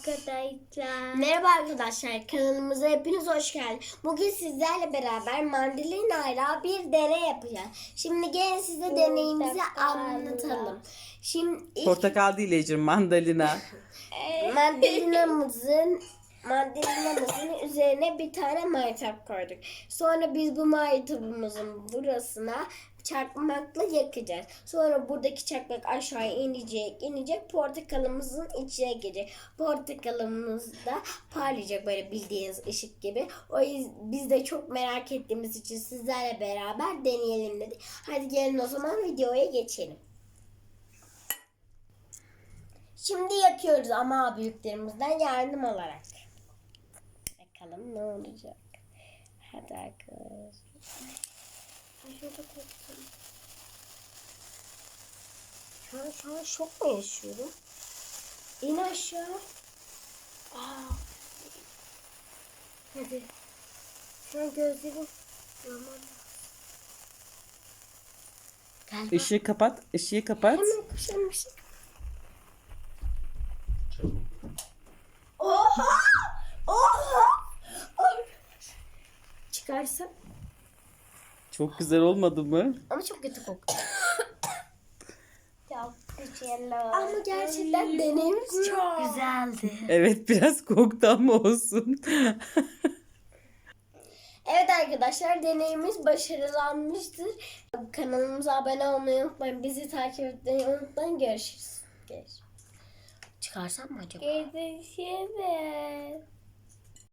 arkadaşlar. Merhaba arkadaşlar kanalımıza hepiniz hoş geldiniz. Bugün sizlerle beraber mandalinayla bir deney yapacağız. Şimdi gelin size deneyimizi anlatalım. Şimdi ilk Portakal değil Ecrin, mandalina. mandalinamızın mandalinamızın üzerine bir tane maytap koyduk. Sonra biz bu maytabımızın burasına çakmakla yakacağız. Sonra buradaki çakmak aşağı inecek, inecek. Portakalımızın içine girecek. Portakalımız da parlayacak böyle bildiğiniz ışık gibi. O yüzden biz de çok merak ettiğimiz için sizlerle beraber deneyelim dedik. Hadi gelin o zaman videoya geçelim. Şimdi yakıyoruz ama büyüklerimizden yardım alarak. Bakalım ne olacak. Hadi arkadaşlar. Ay, şurada korktum. Şu an, şu an şok mu yaşıyorum? İn aşağı. Aa. Hadi. Şu an gözlerim normal. Galiba. Işığı kapat, ışığı kapat. Hemen kuşanım Çıkarsa Çok güzel olmadı mı? ama çok kötü koktu. Çok güzel Ama gerçekten deneyimiz çok güzeldi. Evet biraz koktu ama olsun. Evet arkadaşlar deneyimiz başarılanmıştır. Kanalımıza abone olmayı unutmayın. Bizi takip etmeyi unutmayın. Görüşürüz. Görüşürüz. Çıkarsam mı acaba? Görüşürüz.